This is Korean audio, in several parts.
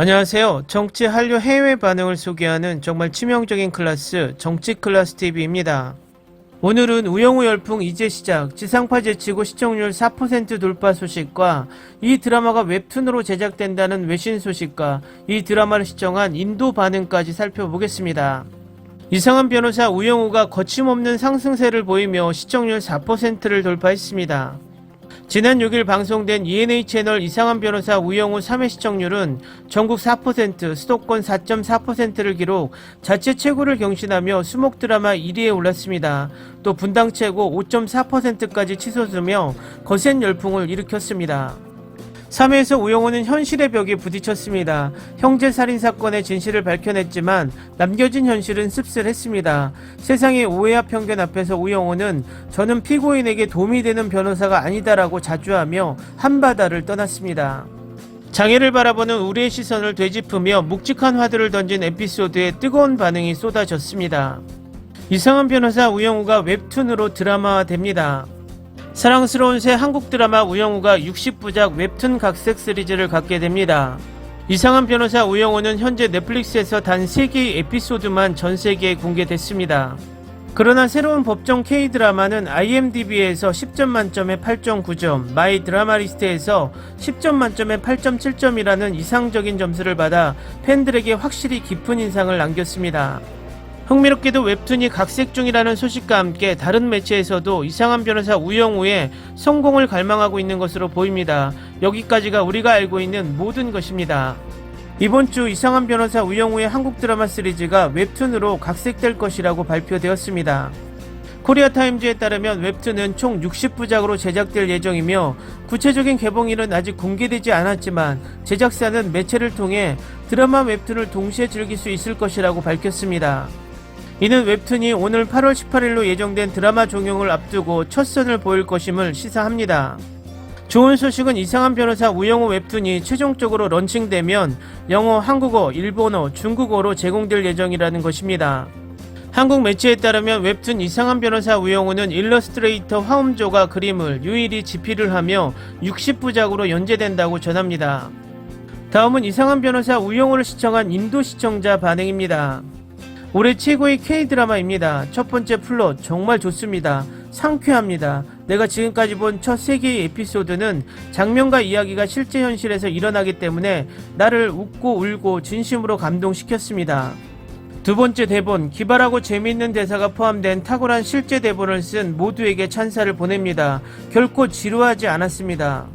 안녕하세요. 정치 한류 해외 반응을 소개하는 정말 치명적인 클래스 정치 클래스 TV입니다. 오늘은 우영우 열풍 이제 시작 지상파 제치고 시청률 4% 돌파 소식과 이 드라마가 웹툰으로 제작된다는 외신 소식과 이 드라마를 시청한 인도 반응까지 살펴보겠습니다. 이상한 변호사 우영우가 거침없는 상승세를 보이며 시청률 4%를 돌파했습니다. 지난 6일 방송된 ENA 채널 이상한 변호사 우영우 3회 시청률은 전국 4%, 수도권 4.4%를 기록, 자체 최고를 경신하며 수목 드라마 1위에 올랐습니다. 또 분당 최고 5.4%까지 치솟으며 거센 열풍을 일으켰습니다. 3회에서 우영우는 현실의 벽에 부딪혔습니다. 형제 살인 사건의 진실을 밝혀냈지만 남겨진 현실은 씁쓸했습니다. 세상의 오해와 편견 앞에서 우영우는 저는 피고인에게 도움이 되는 변호사가 아니다라고 자주하며 한바다를 떠났습니다. 장애를 바라보는 우리의 시선을 되짚으며 묵직한 화두를 던진 에피소드에 뜨거운 반응이 쏟아졌습니다. 이상한 변호사 우영우가 웹툰으로 드라마화됩니다. 사랑스러운 새 한국 드라마 우영우가 60부작 웹툰 각색 시리즈를 갖게 됩니다. 이상한 변호사 우영우는 현재 넷플릭스에서 단 3개의 에피소드만 전 세계에 공개됐습니다. 그러나 새로운 법정 K-드라마는 IMDb에서 10점 만점에 8.9점, 마이 드라마 리스트에서 10점 만점에 8.7점이라는 이상적인 점수를 받아 팬들에게 확실히 깊은 인상을 남겼습니다. 흥미롭게도 웹툰이 각색 중이라는 소식과 함께 다른 매체에서도 이상한 변호사 우영우의 성공을 갈망하고 있는 것으로 보입니다. 여기까지가 우리가 알고 있는 모든 것입니다. 이번 주 이상한 변호사 우영우의 한국 드라마 시리즈가 웹툰으로 각색될 것이라고 발표되었습니다. 코리아 타임즈에 따르면 웹툰은 총 60부작으로 제작될 예정이며 구체적인 개봉일은 아직 공개되지 않았지만 제작사는 매체를 통해 드라마 웹툰을 동시에 즐길 수 있을 것이라고 밝혔습니다. 이는 웹툰이 오늘 8월 18일로 예정된 드라마 종영을 앞두고 첫 선을 보일 것임을 시사합니다. 좋은 소식은 이상한 변호사 우영우 웹툰이 최종적으로 런칭되면 영어, 한국어, 일본어, 중국어로 제공될 예정이라는 것입니다. 한국 매체에 따르면 웹툰 이상한 변호사 우영우는 일러스트레이터 화음조가 그림을 유일히 집필을 하며 60부작으로 연재된다고 전합니다. 다음은 이상한 변호사 우영우를 시청한 인도 시청자 반응입니다. 올해 최고의 K-드라마입니다. 첫 번째 플롯 정말 좋습니다. 상쾌합니다. 내가 지금까지 본 첫 세 개의 에피소드는 장면과 이야기가 실제 현실에서 일어나기 때문에 나를 웃고 울고 진심으로 감동시켰습니다. 두 번째 대본, 기발하고 재미있는 대사가 포함된 탁월한 실제 대본을 쓴 모두에게 찬사를 보냅니다. 결코 지루하지 않았습니다.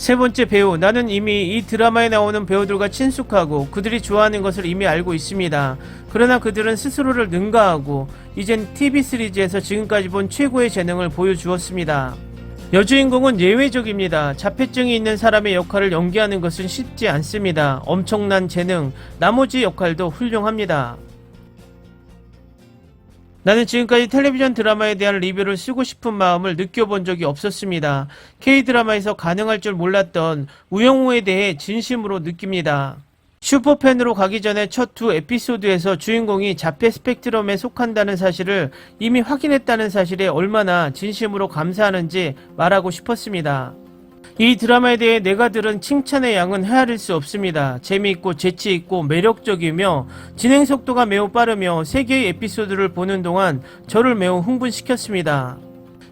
세 번째 배우, 나는 이미 이 드라마에 나오는 배우들과 친숙하고 그들이 좋아하는 것을 이미 알고 있습니다. 그러나 그들은 스스로를 능가하고 이젠 TV 시리즈에서 지금까지 본 최고의 재능을 보여주었습니다. 여주인공은 예외적입니다. 자폐증이 있는 사람의 역할을 연기하는 것은 쉽지 않습니다. 엄청난 재능, 나머지 역할도 훌륭합니다. 나는 지금까지 텔레비전 드라마에 대한 리뷰를 쓰고 싶은 마음을 느껴본 적이 없었습니다. K-드라마에서 가능할 줄 몰랐던 우영우에 대해 진심으로 느낍니다. 슈퍼팬으로 가기 전에 첫 두 에피소드에서 주인공이 자폐 스펙트럼에 속한다는 사실을 이미 확인했다는 사실에 얼마나 진심으로 감사하는지 말하고 싶었습니다. 이 드라마에 대해 내가 들은 칭찬의 양은 헤아릴 수 없습니다. 재미있고 재치있고 매력적이며 진행 속도가 매우 빠르며 세 개의 에피소드를 보는 동안 저를 매우 흥분시켰습니다.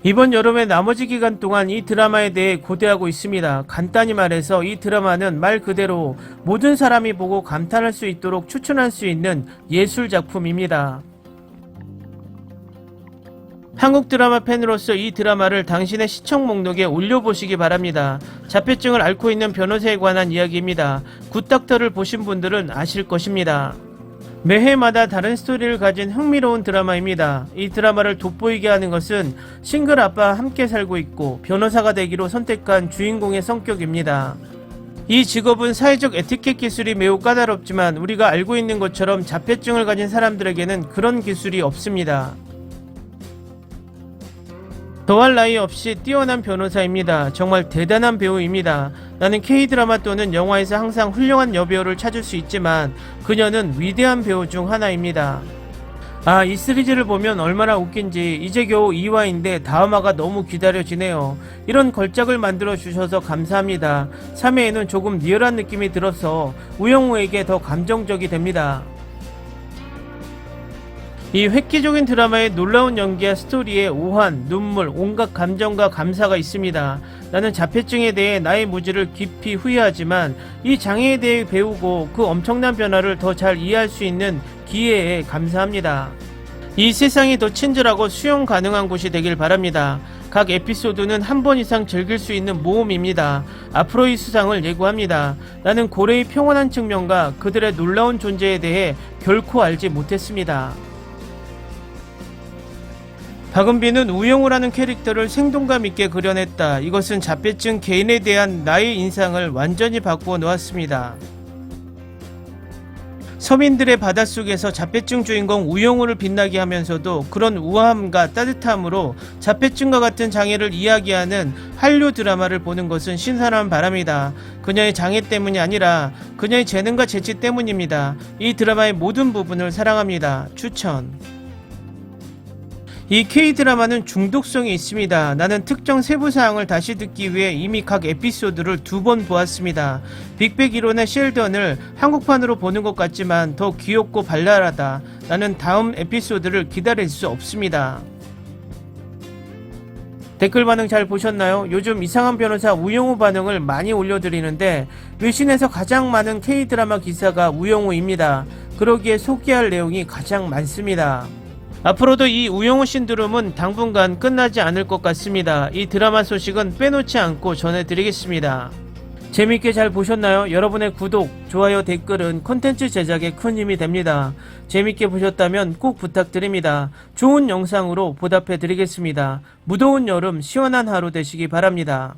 이번 여름의 나머지 기간 동안 이 드라마에 대해 고대하고 있습니다. 간단히 말해서 이 드라마는 말 그대로 모든 사람이 보고 감탄할 수 있도록 추천할 수 있는 예술 작품입니다. 한국 드라마 팬으로서 이 드라마를 당신의 시청 목록에 올려보시기 바랍니다. 자폐증을 앓고 있는 변호사에 관한 이야기입니다. 굿닥터를 보신 분들은 아실 것입니다. 매해마다 다른 스토리를 가진 흥미로운 드라마입니다. 이 드라마를 돋보이게 하는 것은 싱글 아빠와 함께 살고 있고 변호사가 되기로 선택한 주인공의 성격입니다. 이 직업은 사회적 에티켓 기술이 매우 까다롭지만 우리가 알고 있는 것처럼 자폐증을 가진 사람들에게는 그런 기술이 없습니다. 더할 나위 없이 뛰어난 변호사입니다. 정말 대단한 배우입니다. 나는 K-드라마 또는 영화에서 항상 훌륭한 여배우를 찾을 수 있지만 그녀는 위대한 배우 중 하나입니다. 아, 이 시리즈를 보면 얼마나 웃긴지 이제 겨우 2화인데 다음화가 너무 기다려지네요. 이런 걸작을 만들어 주셔서 감사합니다. 3회에는 조금 리얼한 느낌이 들어서 우영우에게 더 감정적이 됩니다. 이 획기적인 드라마의 놀라운 연기와 스토리에 오한, 눈물, 온갖 감정과 감사가 있습니다. 나는 자폐증에 대해 나의 무지를 깊이 후회하지만 이 장애에 대해 배우고 그 엄청난 변화를 더 잘 이해할 수 있는 기회에 감사합니다. 이 세상이 더 친절하고 수용 가능한 곳이 되길 바랍니다. 각 에피소드는 한 번 이상 즐길 수 있는 모험입니다. 앞으로의 수상을 예고합니다. 나는 고래의 평온한 측면과 그들의 놀라운 존재에 대해 결코 알지 못했습니다. 박은비는 우영우라는 캐릭터를 생동감 있게 그려냈다. 이것은 자폐증 개인에 대한 나의 인상을 완전히 바꾸어 놓았습니다. 서민들의 바닷속에서 자폐증 주인공 우영우를 빛나게 하면서도 그런 우아함과 따뜻함으로 자폐증과 같은 장애를 이야기하는 한류 드라마를 보는 것은 신선한 바람이다. 그녀의 장애 때문이 아니라 그녀의 재능과 재치 때문입니다. 이 드라마의 모든 부분을 사랑합니다. 추천. 이 K-드라마는 중독성이 있습니다. 나는 특정 세부 사항을 다시 듣기 위해 이미 각 에피소드를 두 번 보았습니다. 빅백 이론의 셸던을 한국판으로 보는 것 같지만 더 귀엽고 발랄하다. 나는 다음 에피소드를 기다릴 수 없습니다. 댓글 반응 잘 보셨나요? 요즘 이상한 변호사 우영우 반응을 많이 올려드리는데 외신에서 가장 많은 K-드라마 기사가 우영우입니다. 그러기에 소개할 내용이 가장 많습니다. 앞으로도 이 우영우 신드롬은 당분간 끝나지 않을 것 같습니다. 이 드라마 소식은 빼놓지 않고 전해드리겠습니다. 재밌게 잘 보셨나요? 여러분의 구독, 좋아요, 댓글은 콘텐츠 제작에 큰 힘이 됩니다. 재밌게 보셨다면 꼭 부탁드립니다. 좋은 영상으로 보답해 드리겠습니다. 무더운 여름 시원한 하루 되시기 바랍니다.